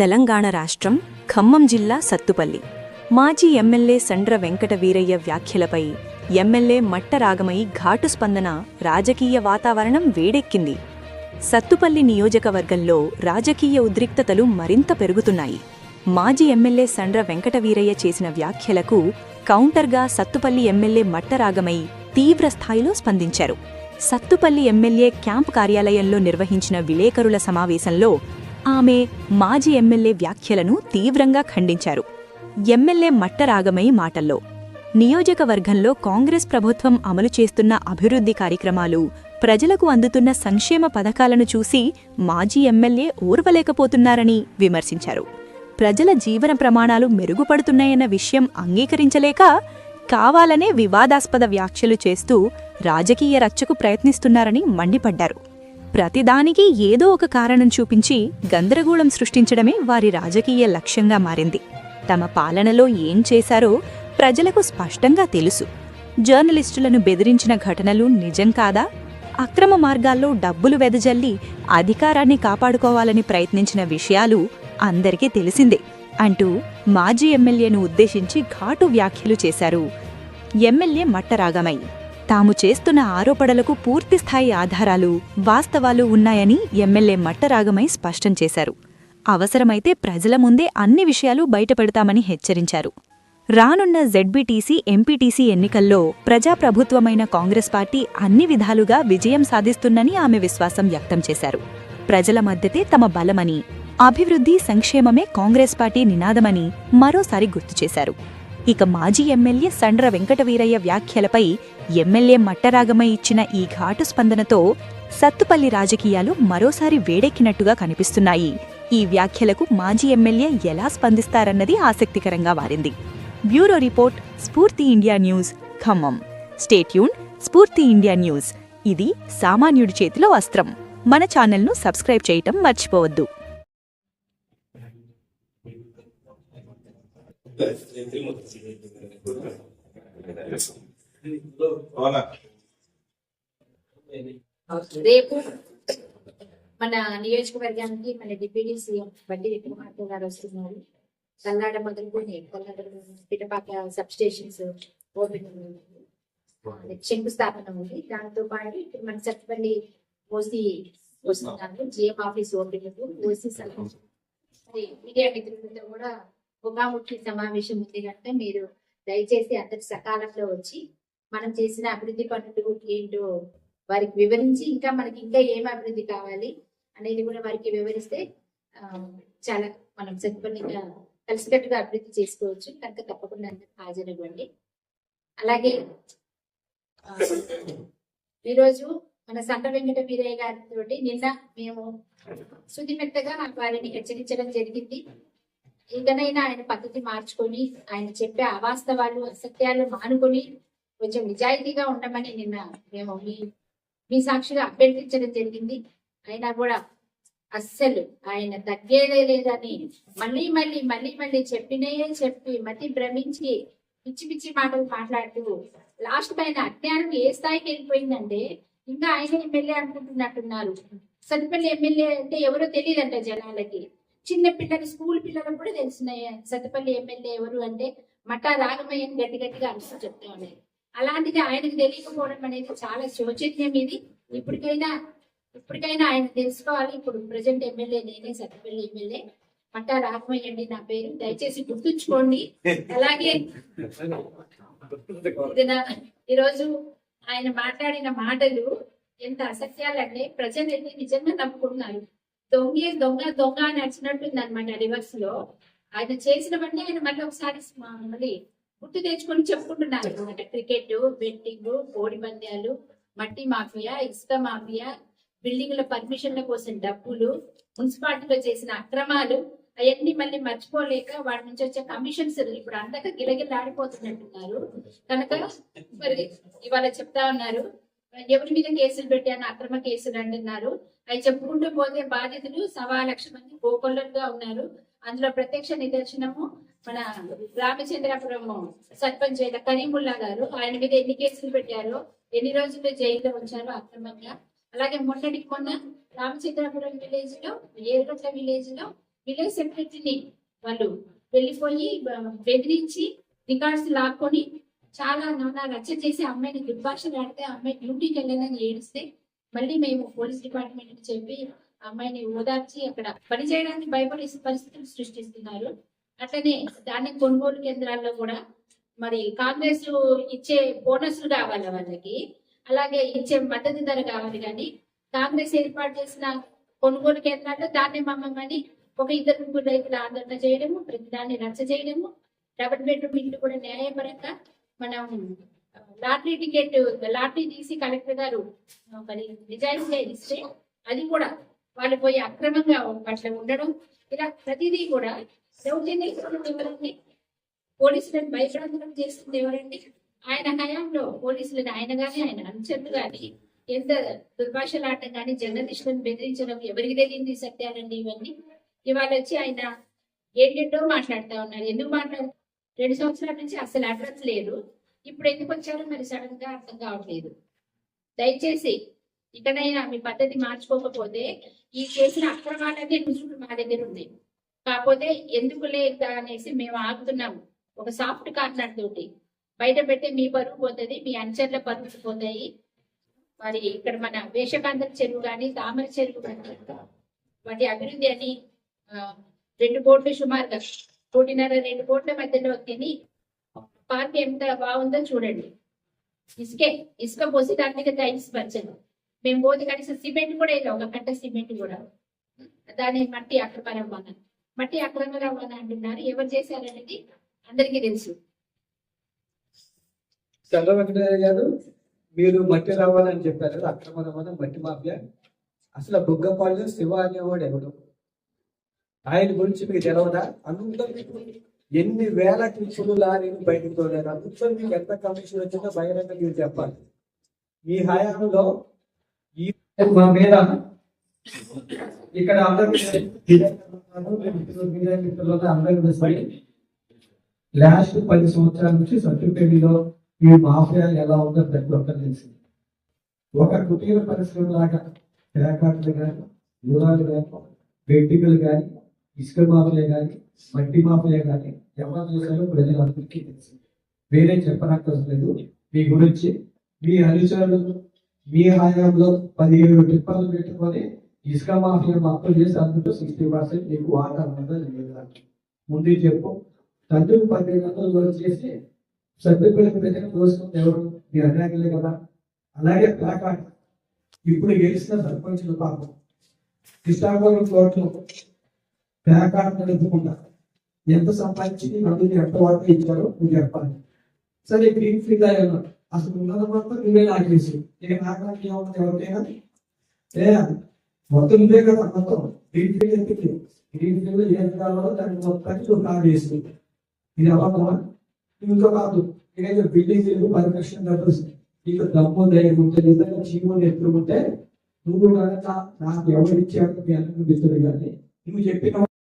తెలంగాణ రాష్ట్రం ఖమ్మం జిల్లా సత్తుపల్లి. మాజీ ఎమ్మెల్యే సండ్ర వెంకట వీరయ్య వ్యాఖ్యలపై ఎమ్మెల్యే మట్టరాగమై ఘాటు స్పందన రాజకీయ వాతావరణం వేడెక్కింది. సత్తుపల్లి నియోజకవర్గంలో రాజకీయ ఉద్రిక్తతలు మరింత పెరుగుతున్నాయి. మాజీ ఎమ్మెల్యే సండ్ర వెంకట వీరయ్య చేసిన వ్యాఖ్యలకు కౌంటర్గా సత్తుపల్లి ఎమ్మెల్యే మట్టరాగమై తీవ్ర స్థాయిలో స్పందించారు. సత్తుపల్లి ఎమ్మెల్యే క్యాంప్ కార్యాలయంలో నిర్వహించిన విలేకరుల సమావేశంలో ఆమె మాజీ ఎమ్మెల్యే వ్యాఖ్యలను తీవ్రంగా ఖండించారు. ఎమ్మెల్యే మట్టరాగమై మాటల్లో నియోజకవర్గంలో కాంగ్రెస్ ప్రభుత్వం అమలు చేస్తున్న అభివృద్ధి కార్యక్రమాలు ప్రజలకు అందుతున్న సంక్షేమ పథకాలను చూసి మాజీ ఎమ్మెల్యే ఓర్వలేకపోతున్నారని విమర్శించారు. ప్రజల జీవన ప్రమాణాలు మెరుగుపడుతున్నాయన్న విషయం అంగీకరించలేక కావాలనే వివాదాస్పద వ్యాఖ్యలు చేస్తూ రాజకీయ రచ్చకు ప్రయత్నిస్తున్నారని మండిపడ్డారు. ప్రతిదానికి ఏదో ఒక కారణం చూపించి గందరగోళం సృష్టించడమే వారి రాజకీయ లక్ష్యంగా మారింది. తమ పాలనలో ఏం చేశారో ప్రజలకు స్పష్టంగా తెలుసు. జర్నలిస్టులను బెదిరించిన ఘటనలు నిజం కాదా? అక్రమ మార్గాల్లో డబ్బులు వెదజల్లి అధికారాన్ని కాపాడుకోవాలని ప్రయత్నించిన విషయాలు అందరికీ తెలిసిందే అంటూ మాజీ ఎమ్మెల్యేను ఉద్దేశించి ఘాటు వ్యాఖ్యలు చేశారు. ఎమ్మెల్యే మట్టరాగమై తాము చేస్తున్న ఆరోపణలకు పూర్తిస్థాయి ఆధారాలు వాస్తవాలు ఉన్నాయని ఎమ్మెల్యే మట్టరాగమై స్పష్టం చేశారు. అవసరమైతే ప్రజల ముందే అన్ని విషయాలు బయటపెడతామని హెచ్చరించారు. రానున్న జెడ్బీటీసీ ఎంపీటీసీ ఎన్నికల్లో ప్రజాప్రభుత్వమైన కాంగ్రెస్ పార్టీ అన్ని విధాలుగా విజయం సాధిస్తుందని ఆమె విశ్వాసం వ్యక్తం చేశారు. ప్రజల మద్దతే తమ బలమని అభివృద్ధి సంక్షేమమే కాంగ్రెస్ పార్టీ నినాదమని మరోసారి గుర్తు చేశారు. ఇక మాజీ ఎమ్మెల్యే సండ్ర వెంకటవీరయ్య వ్యాఖ్యలపై ఎమ్మెల్యే మట్టరాగమై ఇచ్చిన ఈ ఘాటు స్పందనతో సత్తుపల్లి రాజకీయాలు మరోసారి వేడెక్కినట్టుగా కనిపిస్తున్నాయి. ఈ వ్యాఖ్యలకు మాజీ ఎమ్మెల్యే ఎలా స్పందిస్తారన్నది ఆసక్తికరంగా మారింది bureau report Spoorthi India news Khammam. Stay tuned Spoorthi India news. ఇది సామాన్యుడి చేతిలో అస్త్రం. మన ఛానల్ను సబ్స్క్రైబ్ చేయటం మర్చిపోవద్దు. రేపు మన నియోజకవర్గానికి మన డిప్యూటీ సీఎం బండి విక్రమార్క గారు వస్తున్నారు. కల్లాడ మొదలుకొని Kallada Pitapaka sub stations open శంకుస్థాపన ఉంది. దాంతో పాటు ఇప్పుడు మన చట్టపల్లి ఓసీ వస్తున్నారు. జిఎం ఆఫీస్ ఓపెన్ ఓసీ మరి మీడియా మిత్రులతో కూడా ముఖాముఖి సమావేశం ఉంది కనుక మీరు దయచేసి అందరి సకాలంలో వచ్చి మనం చేసిన అభివృద్ధి పనులు ఏంటో వారికి వివరించి ఇంకా మనకి ఇంకా ఏం అభివృద్ధి కావాలి అనేది కూడా వారికి వివరిస్తే చాలా మనం సత్పన్నిగా కలిసికట్టుగా అభివృద్ధి చేసుకోవచ్చు. కనుక తప్పకుండా అందరూ హాజరవ్వండి. అలాగే ఈరోజు మన సంత వెంకట వీరయ్య గారితో నిన్న మేము శుతిమెత్తగా వారిని హెచ్చరించడం జరిగింది. ఇంకనైనా ఆయన పద్ధతి మార్చుకొని ఆయన చెప్పే అవాస్తవాలు అసత్యాలు మానుకొని కొంచెం నిజాయితీగా ఉండమని నిన్న మేము మీ మీ సాక్షిగా అభ్యర్థించడం జరిగింది. అయినా కూడా అస్సలు ఆయన తగ్గేదే లేదని మళ్ళీ మళ్ళీ మళ్ళీ మళ్ళీ చెప్పినే చెప్పి మతి భ్రమించి పిచ్చి పిచ్చి మాటలు మాట్లాడుతూ లాస్ట్ పైన అజ్ఞానం ఏ స్థాయికి వెళ్ళిపోయిందంటే ఇంకా ఆయన ఎమ్మెల్యే అనుకుంటున్నట్టున్నారు. సత్తుపల్లి ఎమ్మెల్యే అంటే ఎవరో తెలియదంట జనాలకి. చిన్న పిల్లలు స్కూల్ పిల్లలకు కూడా తెలిసినాయి సతపల్లి ఎమ్మెల్యే ఎవరు అంటే మటా రాగమయ్యని గట్టి గట్టిగా అనుసూ చెప్తా ఉన్నాయి అలాంటిది ఆయనకు తెలియకపోవడం అనేది చాలా శోచనీయం ఇది. ఇప్పటికైనా ఇప్పటికైనా ఆయన తెలుసుకోవాలి. ఇప్పుడు ప్రజెంట్ ఎమ్మెల్యే నేనే సత్తపల్లి ఎమ్మెల్యే. పట్టా రాఘమయ్యండి నా పేరు. దయచేసి గుర్తుంచుకోండి. అలాగే ఈరోజు ఆయన మాట్లాడిన మాటలు ఎంత అసత్యాలంటే ప్రజలైతే నిజంగా నమ్ముకున్నారు. దొంగి దొంగ దొంగ అని నడిచినట్టుంది అనమాట రివర్స్లో. ఆయన వెంటనే ఆయన మళ్ళీ ఒకసారి మళ్ళీ గుర్తు తెచ్చుకొని చెప్పుకుంటున్నారు అనమాట క్రికెట్ బెట్టింగ్ కోడి పందాలు మట్టి మాఫియా ఇసుక మాఫియా బిల్డింగ్ల పర్మిషన్ల కోసం డబ్బులు మున్సిపాలిటీలో చేసిన అక్రమాలు అవన్నీ మళ్ళీ మర్చిపోలేక వాటి నుంచి వచ్చే కమిషన్స్ ఇప్పుడు అందక గిలగిలాడిపోతున్నట్టున్నారు కనుక మరి ఇవాళ చెప్తా ఉన్నారు. ఎవరి మీద కేసులు పెట్టాను అక్రమ కేసులు అంటున్నారు. అవి చెప్పుకుంటూ పోతే బాధితులు సవా లక్ష మంది గోకొల్లలుగా ఉన్నారు. అందులో ప్రత్యక్ష నిదర్శనము మన రామచంద్రపురం సర్పంచ్ అయిన కరీముల్లా గారు ఆయన మీద ఎన్ని కేసులు పెట్టారో ఎన్ని రోజులు జైల్లో ఉంచారో అక్రమంగా. అలాగే మొన్నటికి మొన్న రామచంద్రపురం విలేజ్లో ఏరుగట్ల విలేజ్లో విలేజ్ సెక్రటరీని వాళ్ళు వెళ్ళిపోయి బెదిరించి రికార్డ్స్ లాక్కొని చాలా నానా రచ్చ చేసి అమ్మాయిని దుర్భాషలు ఆడితే అమ్మాయి డ్యూటీకి వెళ్ళాలని ఏడిస్తే మళ్ళీ మేము పోలీస్ డిపార్ట్మెంట్ చెప్పి అమ్మాయిని ఓదార్చి అక్కడ పని చేయడానికి భయపడే పరిస్థితులు సృష్టిస్తున్నారు. అట్లనే దాన్ని కొనుగోలు కేంద్రాల్లో కూడా మరి కాంగ్రెస్ ఇచ్చే బోనస్లు కావాలి వాళ్ళకి. అలాగే ఇచ్చే మద్దతు ధర కావాలి కానీ కాంగ్రెస్ ఏర్పాటు చేసిన కొనుగోలు కేంద్రాల్లో దాన్ని మమ్మల్ని ఒక ఇద్దరు ముగ్గురు రైతుల ఆందోళన చేయడము ప్రతి దాన్ని రచ్చ చేయడము డబుల్ బెడ్రూమ్ ఇల్లు కూడా న్యాయపరంగా మనం లాటరీ టికెట్ లాటరీ తీసి కలెక్టర్ గారు మరి నిజాయితీగా ఇస్తే అది కూడా వాళ్ళు పోయి అక్రమంగా అట్లా ఉండడం ఇలా ప్రతిదీ కూడా దౌర్జన్యం ఎవరండి పోలీసులను భయప్రాంతం చేస్తుంది ఎవరండి? ఆయన హయాంలో పోలీసులను ఆయన గాని ఆయన అనుచరులు గాని ఎంత దుర్భాషలాడటం కానీ జర్నలిస్టులను బెదిరించడం ఎవరికి తెలియంది సత్యాలండి ఇవన్నీ? ఇవాళ వచ్చి ఆయన ఏంటేంటో మాట్లాడుతా ఉన్నారు. ఎందుకు మాట్లాడు? రెండు సంవత్సరాల నుంచి అసలు అడ్రస్ లేదు. ఇప్పుడు ఎందుకు వచ్చారో మరి సడన్గా అర్థం కావట్లేదు. దయచేసి ఇక్కడైనా మీ పద్ధతి మార్చుకోకపోతే ఈ చేసిన అక్రమాలన్నీ రుజువులు మా దగ్గర ఉంది. కాకపోతే ఎందుకు లేదా అనేసి మేము ఆగుతున్నాము. ఒక సాఫ్ట్ కార్నర్ తోటి. బయట పెడితే మీ పరువు పోతుంది మీ అంచర్ల పరువులు పోతాయి. మరి ఇక్కడ మన వేషకాంతల చెరువు కానీ తామర చెరువు కానీ వాటి అభివృద్ధి అని రెండు కోట్లు సుమారుగా కోటిన్నర రెండు కోట్ల మధ్యలో తిని పార్క్ ఎంత బాగుందో చూడండి. ఇసుకే ఇసుక పోసి దాని మీద టైల్స్ మేము పోతే కనీసం సిమెంట్ కూడా వేయలేం ఒక కట్ట సిమెంట్ కూడా. దాని మట్టి అక్రమ రవాణా మట్టి అక్రమ రవాణా అంటున్నారు. ఎవరు చేశారనేది అందరికీ తెలుసు. చంద్ర వెంకటయ్య గారు మీరు మట్టి రావాలని చెప్పారు కదా, అక్రమ రవాణా మట్టి మాఫియా. అసలు బుగ్గపాళ్ళు శివ అనేవాడు ఎవడు? ఆయన గురించి మీకు తెలవదా? అందులో ఎన్ని వేల కించులు లారీలు బయటకు తోలారు అందులో మీకు ఎంత కమిషన్ వచ్చిందో బహిరంగ మీరు చెప్పాలి. ఈ హయాంలో ఈ మా మీద ఇక్కడ అందరూ అందరూ లాస్ట్ పది సంవత్సరాల నుంచి సర్టిఫికేట్లో ఈ మాఫియా ఎలా ఉందో ప్రతి ఒక్కరు తెలిసింది. ఒక కుటీర పరిశ్రమ లాగా ప్యాకాట్లు కానీ దూరాలు కానీ బెట్టికలు కానీ ఇసుక మాఫియా కానీ మట్టి మాఫియా కానీ ఎవరు చూసారో ప్రజలందరికీ తెలుసు. వేరే చెప్పనక్కర్లేదు. మీ గురించి మీ అనుచరులు మీ హయాంలో పదిహేడు ట్రిప్పలు పెట్టుకొని ఇసుక మాఫియా మొత్తం చేసి అందులో సిక్స్టీ పర్సెంట్ మీకు వాటా ఉన్నదో లేదా ముందు చెప్పు. తండ్రికి పదిహేను వందలు రోజు చేసి సర్టిఫికేట్ దగ్గర దోసుకుంది ఎవరు? మీ అన్యాయులే కదా. అలాగే ప్లాకార్డ్. ఇప్పుడు గెలిచిన సర్పంచులు పాపం. కృష్ణాపురం కోర్టులో ప్లాకార్డ్ నిలుపుకుంటా ఎంత సంపాదించి మందిని ఎంత వాటి ఇచ్చారో నువ్వు చెప్పాలి. సరే గ్రీన్ ఫీల్డ్ అయ్యాను అసలు ఉన్నది మొత్తం నువ్వే నాకేసి ఏ నాకానికి ఏమన్నా ఎవరికైనా? ఏ మొత్తం నువ్వే కదా మొత్తం. గ్రీన్ ఫీల్డ్ ఎందుకు? గ్రీన్ ఫీల్డ్ ఏం కావాలో దాన్ని మొత్తానికి నువ్వు కాల్ ఇది అవ్వకమా ఇంకా కాదు. ఏదైతే బిల్డింగ్ లేదు పర్మిషన్ డబ్బులు నీకు దమ్ము ధైర్యం ఉంటే నిజంగా జీవనం ఎత్తుకుంటే నువ్వు కనుక నాకు ఎవరిచ్చాడు మీ అందరికీ మిత్రుడు కానీ నువ్వు చెప్పిన